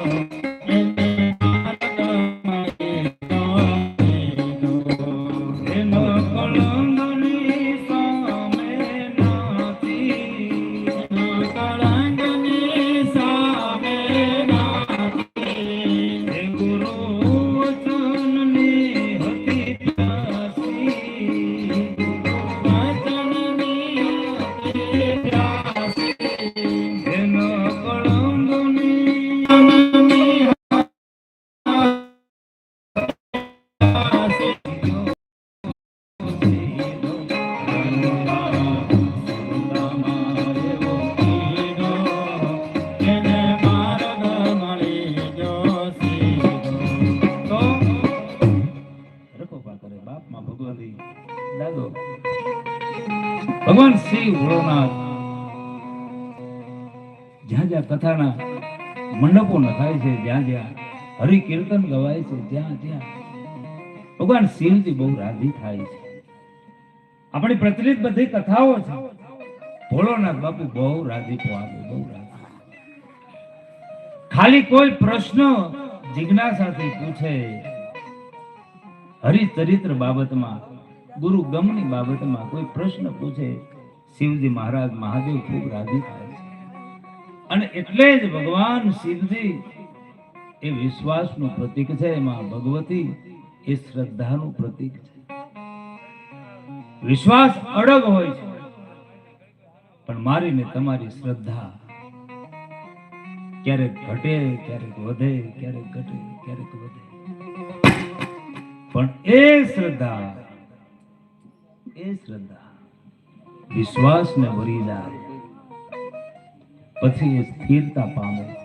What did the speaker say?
Mm-hmm. ભગવાન શ્રી ભોળોનાથ, જ્યાં જ્યાં કથાના મંડપો નખાય છે, જ્યાં જ્યાં હરિ કીર્તન ગવાય છે જ્યાં જ્યાં ભગવાન શિવજી બહુ રાજી થાય છે. આપણી પ્રચલિત બધી કથાઓ છે. ભોળોનાથ બાપુ બહુ રાજી આપે બહુ ખાલી કોઈ પ્રશ્ન જિજ્ઞાસાથી પૂછે. હરિચરિત્ર બાબતમાં, ગુરુ ગમની બાબતમાં કોઈ પ્રશ્ન પૂછે, શિવજી મહારાજ મહાદેવ ખૂબ રાજી થાય છે. અને એટલે જ ભગવાન શિવજી એ વિશ્વાસનું પ્રતીક છે, એમાં ભગવતી એ શ્રદ્ધાનું પ્રતીક છે. વિશ્વાસ અડગ હોય છે. પણ મારી ને તમારી શ્રદ્ધા ક્યારેક ઘટે, ક્યારેક વધે, ક્યારેક ઘટે, ક્યારેક વધે. પણ એ શ્રદ્ધા એ શ્રદ્ધા વિશ્વાસને ભરી જાય. પછી એ સ્થિરતા પામે.